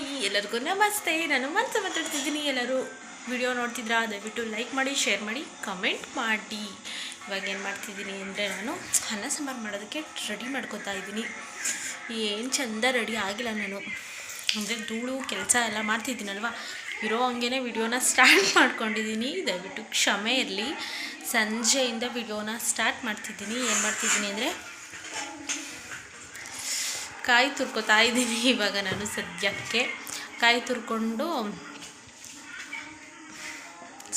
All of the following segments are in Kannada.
ಹಾಯ್ ಎಲ್ಲರಿಗೂ ನಮಸ್ತೆ. ನಾನು ಮನಸ್ಸು ಮಾತಾಡ್ತಿದ್ದೀನಿ. ಎಲ್ಲರೂ ವಿಡಿಯೋ ನೋಡ್ತಿದ್ರಾ? ದಯವಿಟ್ಟು ಲೈಕ್ ಮಾಡಿ, ಶೇರ್ ಮಾಡಿ, ಕಮೆಂಟ್ ಮಾಡಿ. ಇವಾಗ ಏನು ಮಾಡ್ತಿದ್ದೀನಿ ಅಂದರೆ ನಾನು ಅನ್ನ ಸಾಂಬಾರು ಮಾಡೋದಕ್ಕೆ ರೆಡಿ ಮಾಡ್ಕೊತಾ ಇದ್ದೀನಿ. ಏನು ಚಂದ ರೆಡಿ ಆಗಿಲ್ಲ ನಾನು. ಅಂದರೆ ಧೂಳು, ಕೆಲಸ ಎಲ್ಲ ಮಾಡ್ತಿದ್ದೀನಲ್ವ? ಇರೋ ಹಂಗೆ ವಿಡಿಯೋನ ಸ್ಟಾರ್ಟ್ ಮಾಡ್ಕೊಂಡಿದ್ದೀನಿ. ದಯವಿಟ್ಟು ಕ್ಷಮೆ ಇರಲಿ. ಸಂಜೆಯಿಂದ ವಿಡಿಯೋನ ಸ್ಟಾರ್ಟ್ ಮಾಡ್ತಿದ್ದೀನಿ. ಏನು ಮಾಡ್ತಿದ್ದೀನಿ ಅಂದರೆ ಕಾಯಿ ತುರ್ಕೋತಾ ಇದ್ದೀನಿ ಇವಾಗ ನಾನು ಸದ್ಯಕ್ಕೆ. ಕಾಯಿ ತುರ್ಕೊಂಡು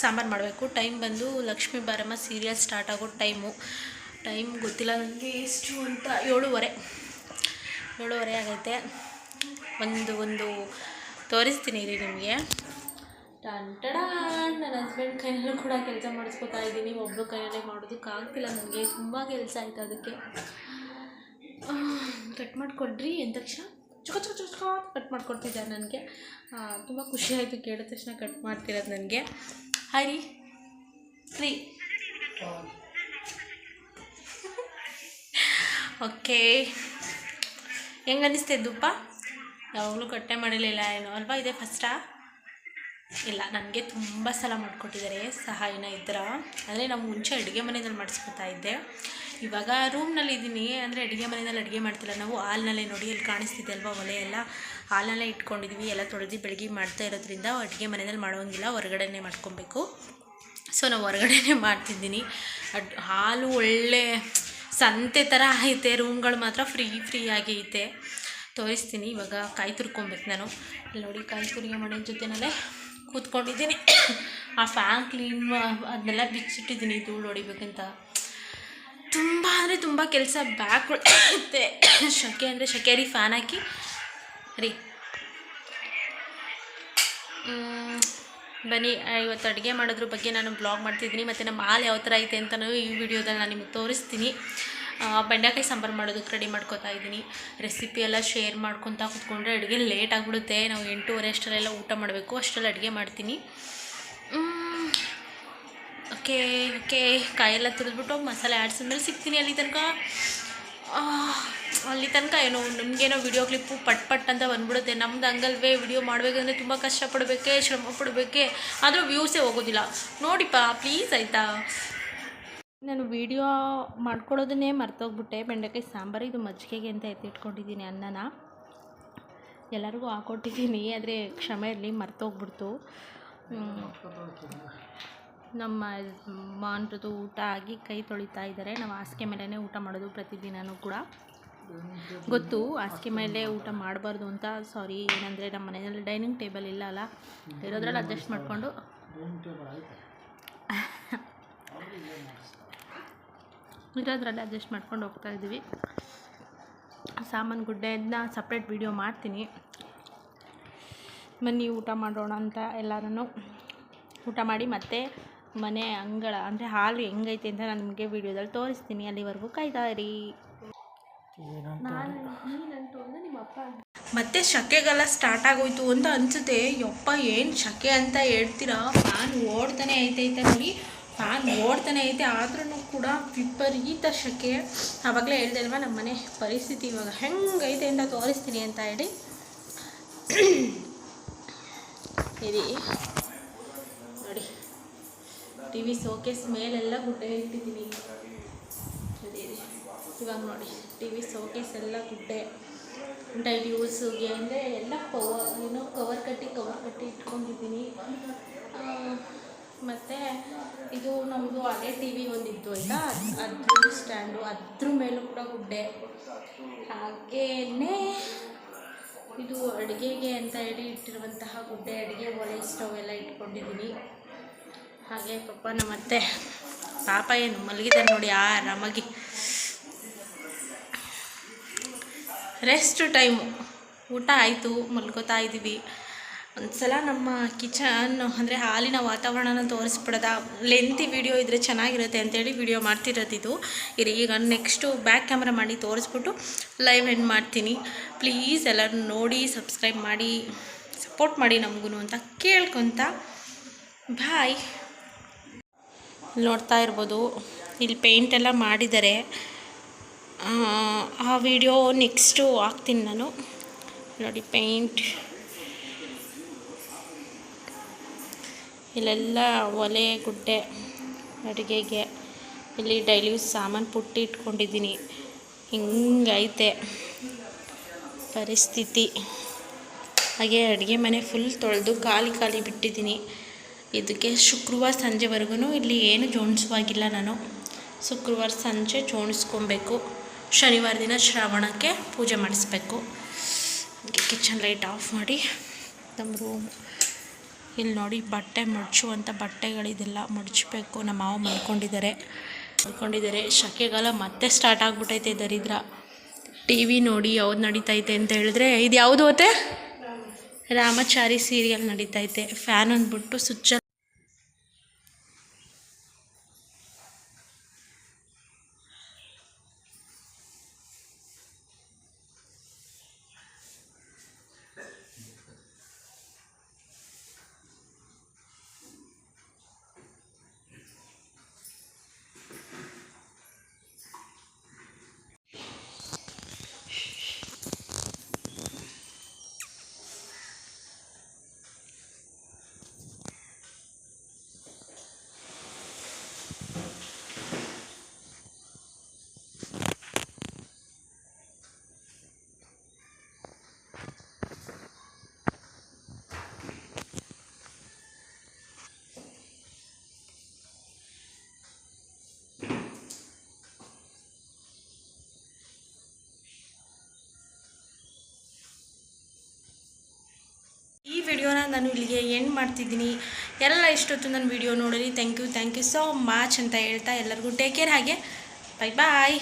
ಸಾಂಬಾರು ಮಾಡಬೇಕು. ಟೈಮ್ ಬಂದು ಲಕ್ಷ್ಮೀ ಬಾರಮ್ಮ ಸೀರಿಯಲ್ ಸ್ಟಾರ್ಟ್ ಆಗೋ ಟೈಮು. ಟೈಮ್ ಗೊತ್ತಿಲ್ಲ ನನಗೆ ಎಷ್ಟು ಅಂತ ಏಳುವರೆ. ಏಳುವರೆ ಆಗೈತೆ. ಒಂದು ಒಂದು ತೋರಿಸ್ತೀನಿ ರೀ ನಿಮಗೆ. ಟಂಟಡ ನನ್ನ ಹಸ್ಬೆಂಡ್ ಕೈಯಲ್ಲೂ ಕೂಡ ಕೆಲಸ ಮಾಡಿಸ್ಕೊತಾ ಇದ್ದೀನಿ. ಒಬ್ಬರು ಕೈಯಲ್ಲೇ ಮಾಡೋದಕ್ಕಾಗ್ತಿಲ್ಲ, ನನಗೆ ತುಂಬ ಕೆಲಸ ಆಯಿತು ಅದಕ್ಕೆ. ಕಟ್ ಮಾಡಿಕೊಡ್ರಿ ಎಂದ ತಕ್ಷಣ. ಚುಕ ಚುಕ ಚುಕ ಕಟ್ ಮಾಡಿಕೊಡ್ತಿದ್ದಾರೆ ನನಗೆ. ತುಂಬ ಖುಷಿ ಆಯಿತು ಕೇಳಿದ ತಕ್ಷಣ ಕಟ್ ಮಾಡ್ತಿರೋದು ನನಗೆ. ಹರಿ ಫ್ರೀ ಓಕೆ ಹೆಂಗೆ ಅನ್ನಿಸ್ತಿದ್ದುಪ್ಪ ಯಾವಾಗಲೂ ಕಟ್ಟೆ ಮಾಡಿರಲಿಲ್ಲ ಏನು ಅಲ್ವಾ? ಇದೆ ಫಸ್ಟಾ ಇಲ್ಲ, ನನಗೆ ತುಂಬ ಸಲ ಮಾಡಿಕೊಟ್ಟಿದ್ದಾರೆ, ಸಹಾಯನ ಇದ್ರ. ಅಂದರೆ ನಾವು ಮುಂಚೆ ಅಡುಗೆ ಮನೆಯಲ್ಲಿ ಮಾಡಿಸ್ಕೊತಾ ಇದ್ದೆ. ಇವಾಗ ರೂಮ್ನಲ್ಲಿ ಇದ್ದೀನಿ, ಅಂದರೆ ಅಡುಗೆ ಮನೆಯಲ್ಲಿ ಅಡುಗೆ ಮಾಡ್ತಿಲ್ಲ. ನಾವು ಹಾಲ್ನಲ್ಲೇ ನೋಡಿ, ಅಲ್ಲಿ ಕಾಣಿಸ್ತಿದೆ ಅಲ್ವಾ ಒಲೆ ಎಲ್ಲ? ಹಾಲ್ನಲ್ಲೇ ಇಟ್ಕೊಂಡಿದ್ವಿ, ಎಲ್ಲ ತೊಳೆದು ಬೆಳಗ್ಗೆ ಮಾಡ್ತಾ ಇರೋದ್ರಿಂದ ಅಡುಗೆ ಮನೆಯಲ್ಲಿ ಮಾಡೋಂಗಿಲ್ಲ, ಹೊರಗಡೆನೇ ಮಾಡ್ಕೊಬೇಕು. ಸೊ, ನಾವು ಹೊರಗಡೆನೇ ಮಾಡ್ತಿದ್ದೀನಿ. ಅಡ್, ಹಾಲು ಒಳ್ಳೆ ಸಂತೆ ಥರ ಐತೆ, ರೂಮ್ಗಳು ಮಾತ್ರ ಫ್ರೀ ಫ್ರೀ ಆಗಿ ಐತೆ. ತೋರಿಸ್ತೀನಿ, ಇವಾಗ ಕಾಯಿ ತುರ್ಕೊಬೇಕು ನಾನು. ನೋಡಿ, ಕಾಯಿ ತುರಿಗೆ ಮಾಡೋ ಜೊತೆನಲ್ಲೇ ಕೂತ್ಕೊಂಡಿದ್ದೀನಿ. ಆ ಫ್ಯಾನ್ ಕ್ಲೀನ್ ಅದನ್ನೆಲ್ಲ ಬಿಚ್ಚಿಟ್ಟಿದ್ದೀನಿ, ಧೂಳು ಹೊಡಿಬೇಕಂತ. ತುಂಬ ಅಂದರೆ ತುಂಬ ಕೆಲಸ ಬ್ಯಾಕ್ ಇರುತ್ತೆ. ಶಕೆ ಅಂದರೆ ಶಕೆ ರೀ ಫ್ಯಾನ್ ಹಾಕಿ. ರೀ. ಬನ್ನಿ ಇವತ್ತು ಅಡುಗೆ ಮಾಡೋದ್ರ ಬಗ್ಗೆ ನಾನು ಬ್ಲಾಗ್ ಮಾಡ್ತಿದ್ದೀನಿ, ಮತ್ತು ನಮ್ಮ ಹಾಲು ಯಾವ ಥರ ಐತೆ ಅಂತಲೂ ಈ ವಿಡಿಯೋದಲ್ಲಿ ನಾನು ನಿಮಗೆ ತೋರಿಸ್ತೀನಿ. ಬೆಂಡೆಕಾಯಿ ಸಾಂಬಾರು ಮಾಡೋದಕ್ಕೆ ರೆಡಿ ಮಾಡ್ಕೋತಾ ಇದ್ದೀನಿ. ರೆಸಿಪಿ ಎಲ್ಲ ಶೇರ್ ಮಾಡ್ಕೊತಾ ಕೂತ್ಕೊಂಡ್ರೆ ಅಡುಗೆ ಲೇಟ್ ಆಗಿಬಿಡುತ್ತೆ. ನಾವು ಎಂಟೂವರೆ ಅಷ್ಟರಲ್ಲೆಲ್ಲ ಊಟ ಮಾಡಬೇಕು. ಅಷ್ಟರಲ್ಲಿ ಅಡುಗೆ ಮಾಡ್ತೀನಿ. Okay okay. ಕಾಯೆಲ್ಲ ತುರಿದ್ಬಿಟ್ಟು ಮಸಾಲೆ ಆಡ್ಸಿದ್ಮೇಲೆ ಸಿಗ್ತೀನಿ ಅಲ್ಲಿ ತನಕ. ಅಲ್ಲಿ ತನಕ ಏನೋ, ನಮಗೇನೋ ವಿಡಿಯೋ ಕ್ಲಿಪ್ಪು ಪಟ್ ಪಟ್ ಅಂತ ಬಂದ್ಬಿಡುತ್ತೆ. ನಮ್ದು ಹಂಗಲ್ವೇ ವಿಡಿಯೋ ಮಾಡಬೇಕಂದ್ರೆ ತುಂಬ ಕಷ್ಟಪಡಬೇಕೆ ಶ್ರಮ ಪಡಬೇಕೆ ಆದರೂ ವ್ಯೂಸೇ ಹೋಗೋದಿಲ್ಲ. ನೋಡಿಪ್ಪ ಪ್ಲೀಸ್ ಆಯಿತಾ? ನಾನು ವಿಡಿಯೋ ಮಾಡ್ಕೊಳ್ಳೋದನ್ನೇ ಮರ್ತೋಗ್ಬಿಟ್ಟೆ. ಬೆಂಡೆಕಾಯಿ ಸಾಂಬಾರು ಇದು ಮಜ್ಜಿಗೆಗೆ ಅಂತ ಎತ್ತಿಟ್ಕೊಂಡಿದ್ದೀನಿ ಅನ್ನನ. ಎಲ್ಲರಿಗೂ ಹಾಕ್ಕೊಟ್ಟಿದ್ದೀನಿ ಆದರೆ ಕ್ಷಮೆ ಇರಲಿ, ಮರ್ತೋಗ್ಬಿಡ್ತು. ನಮ್ಮ ಮಾನ್ರದ್ದು ಊಟ ಆಗಿ ಕೈ ತೊಳಿತಾ ಇದ್ದಾರೆ. ನಾವು ಹಾಸಿಗೆ ಮೇಲೇ ಊಟ ಮಾಡೋದು ಪ್ರತಿದಿನವೂ ಕೂಡ. ಗೊತ್ತು, ಹಾಸಿಗೆ ಮೇಲೆ ಊಟ ಮಾಡಬಾರ್ದು ಅಂತ. ಸಾರಿ, ಏನಂದರೆ ನಮ್ಮ ಮನೆಯಲ್ಲಿ ಡೈನಿಂಗ್ ಟೇಬಲ್ ಇಲ್ಲ ಅಲ್ಲ. ಇರೋದ್ರಲ್ಲಿ ಅಡ್ಜಸ್ಟ್ ಮಾಡಿಕೊಂಡು. ಇರೋದ್ರಲ್ಲಿ ಅಡ್ಜಸ್ಟ್ ಮಾಡ್ಕೊಂಡು ಹೋಗ್ತಾ ಇದ್ದೀವಿ. ಸಾಮಾನು ಗುಡ್ಡೆಯನ್ನ ಸಪ್ರೇಟ್ ವೀಡಿಯೋ ಮಾಡ್ತೀನಿ. ಮನೆ ಊಟ ಮಾಡೋಣ ಅಂತ ಎಲ್ಲರೂ ಊಟ ಮಾಡಿ ಮತ್ತೆ ಮನೆ ಅಂಗಳ ಅಂದರೆ ಹಾಲು ಹೆಂಗೈತೆ ಅಂತ ನಾನು ನಿಮಗೆ ವೀಡಿಯೋದಲ್ಲಿ ತೋರಿಸ್ತೀನಿ. ಅಲ್ಲಿವರೆಗೂ ಕಾಯ್ತಾ ಇರಿ ಮತ್ತೆ ಶಕೆಗೆಲ್ಲ ಸ್ಟಾರ್ಟ್ ಆಗೋಯ್ತು ಅಂತ ಅನ್ಸುತ್ತೆ. ಯಪ್ಪ ಏನು ಶಕೆ ಅಂತ ಹೇಳ್ತೀರಾ? ಫ್ಯಾನ್ ಓಡ್ತಾನೆ ಐತೈತೆ ನೋಡಿ. ಫ್ಯಾನ್ ಓಡ್ತಾನೆ ಐತೆ ಆದ್ರೂ ಕೂಡ ವಿಪರೀತ ಶಕೆ ಆವಾಗಲೇ ಹೇಳ್ದೆ ಅಲ್ವಾ, ನಮ್ಮ ಮನೆ ಪರಿಸ್ಥಿತಿ ಇವಾಗ ಹೆಂಗೈತೆ ಅಂತ ತೋರಿಸ್ತೀನಿ ಅಂತ ಹೇಳಿ. ಇರಿ ನೋಡಿ. ಟಿ ವಿ ಸೋಕೇಸ್ ಮೇಲೆಲ್ಲ ಗುಡ್ಡೆ ಇಟ್ಟಿದ್ದೀನಿ. ಇವಾಗ ನೋಡಿ, ಟಿ ವಿ ಸೋಕೇಸ್ ಎಲ್ಲ ಗುಡ್ಡೆ. ಡೈಲಿ ಯೂಸ್ಗೆ ಅಂದರೆ ಎಲ್ಲ ಕವರ್ ಏನು ಕವರ್ ಕಟ್ಟಿ ಕವರ್ ಕಟ್ಟಿ ಇಟ್ಕೊಂಡಿದ್ದೀನಿ. ಮತ್ತು ಇದು ನಮ್ಮದು ಅದೇ ಟಿ ವಿ ಒಂದಿತ್ತು ಆಯಿತಾ? ಅದ್ರ ಸ್ಟ್ಯಾಂಡು ಅದ್ರ ಮೇಲೂ ಕೂಡ ಗುಡ್ಡೆ. ಹಾಗೇನೇ ಇದು ಅಡುಗೆಗೆ ಅಂತ ಹೇಳಿ ಇಟ್ಟಿರುವಂತಹ ಗುಡ್ಡೆ, ಅಡುಗೆ, ಒಲೆ, ಸ್ಟವ್ ಎಲ್ಲ ಇಟ್ಕೊಂಡಿದ್ದೀನಿ ಹಾಗೆ ಪಾಪ ನಮ್ಮತ್ತೆ, ಪಾಪ ಏನು ಮಲಗಿದ್ದಾರೆ ನೋಡಿ ಆರಾಮಾಗಿ. ರೆಸ್ಟ್ ಟೈಮು ಊಟ ಆಯಿತು ಮಲ್ಕೋತಾ ಇದ್ದೀವಿ ಒಂದ್ಸಲ ನಮ್ಮ ಕಿಚನ್, ಅಂದರೆ ಹಾಲಿನ ವಾತಾವರಣನ ತೋರಿಸ್ಬಿಡೋದ. ಲೆಂತಿ ವಿಡಿಯೋ ಇದ್ದರೆ ಚೆನ್ನಾಗಿರುತ್ತೆ ಅಂತೇಳಿ ವಿಡಿಯೋ ಮಾಡ್ತಿರೋದಿದು. ಇರಿ, ಈಗ ನೆಕ್ಸ್ಟು ಬ್ಯಾಕ್ ಕ್ಯಾಮ್ರಾ ಮಾಡಿ ತೋರಿಸ್ಬಿಟ್ಟು ಲೈವ್ ಎಂಡ್ ಮಾಡ್ತೀನಿ. ಪ್ಲೀಸ್ ಎಲ್ಲರೂ ನೋಡಿ ಸಬ್ಸ್ಕ್ರೈಬ್ ಮಾಡಿ ಸಪೋರ್ಟ್ ಮಾಡಿ ನಮಗೂ ಅಂತ ಕೇಳ್ಕೊತ. ಬಾಯ್ ನೋಡ್ತಾ ಇರ್ಬೋದು, ಇಲ್ಲಿ ಪೇಂಟ್ ಎಲ್ಲ ಮಾಡಿದ್ದಾರೆ. ಆ ವಿಡಿಯೋ ನೆಕ್ಸ್ಟು ಹಾಕ್ತೀನಿ ನಾನು. ನೋಡಿ ಪೇಂಟ್ ಇಲ್ಲೆಲ್ಲ ಒಲೆ, ಗುಡ್ಡೆ, ಅಡುಗೆಗೆ ಇಲ್ಲಿ ಡೈಲಿ ಯೂಸ್ ಸಾಮಾನು ಪುಟ್ಟಿ ಇಟ್ಕೊಂಡಿದ್ದೀನಿ. ಹಿಂಗೈತೆ ಪರಿಸ್ಥಿತಿ. ಹಾಗೆ ಅಡುಗೆ ಮನೆ ಫುಲ್ ತೊಳೆದು ಖಾಲಿ ಖಾಲಿ ಬಿಟ್ಟಿದ್ದೀನಿ. ಇದಕ್ಕೆ ಶುಕ್ರವಾರ ಸಂಜೆವರೆಗೂ ಇಲ್ಲಿ ಏನು ಜೋಣಿಸುವಾಗಿಲ್ಲ ನಾನು. ಶುಕ್ರವಾರ ಸಂಜೆ ಜೋಣಿಸ್ಕೊಬೇಕು. ಶನಿವಾರ ದಿನ ಶ್ರಾವಣಕ್ಕೆ ಪೂಜೆ ಮಾಡಿಸ್ಬೇಕು. ಕಿಚನ್ ಲೈಟ್ ಆಫ್ ಮಾಡಿ ನಮ್ಮ ರೂಮ್ ಇಲ್ಲಿ ನೋಡಿ ಬಟ್ಟೆ ಮಡಚುವಂಥ ಬಟ್ಟೆಗಳಿದೆಲ್ಲ ಮಡಚಬೇಕು. ನಮ್ಮ ಮಾವ ಮಲ್ಕೊಂಡಿದ್ದಾರೆ ಮಲ್ಕೊಂಡಿದ್ದಾರೆ ಶಕೆಗಾಲ ಮತ್ತೆ ಸ್ಟಾರ್ಟ್ ಆಗಿಬಿಟ್ಟೈತೆ ದರಿದ್ರ. ಟಿವಿ ನೋಡಿ ಯಾವ್ದು ನಡೀತೈತೆ ಅಂತ ಹೇಳಿದ್ರೆ ಇದು ಯಾವುದು ಓತೆ ರಾಮಚಾರಿ ಸೀರಿಯಲ್ ನಡೀತೈತೆ. ಫ್ಯಾನ್ ಅಂದ್ಬಿಟ್ಟು ಸ್ವಿಚ್ಚ ಈ ವಿಡಿಯೋನ ನಾನು ಇಲ್ಲಿಗೆ ಎಂಡ್ ಮಾಡ್ತಿದ್ದೀನಿ. ಎಲ್ಲ ಇಷ್ಟೊತ್ತು ನನ್ನ ವಿಡಿಯೋ ನೋಡಲಿ. Thank you thank you so much ಅಂತ ಹೇಳ್ತಾ ಎಲ್ಲರಿಗೂ ಟೇಕ್ ಕೇರ್ ಹಾಗೆ. Bye bye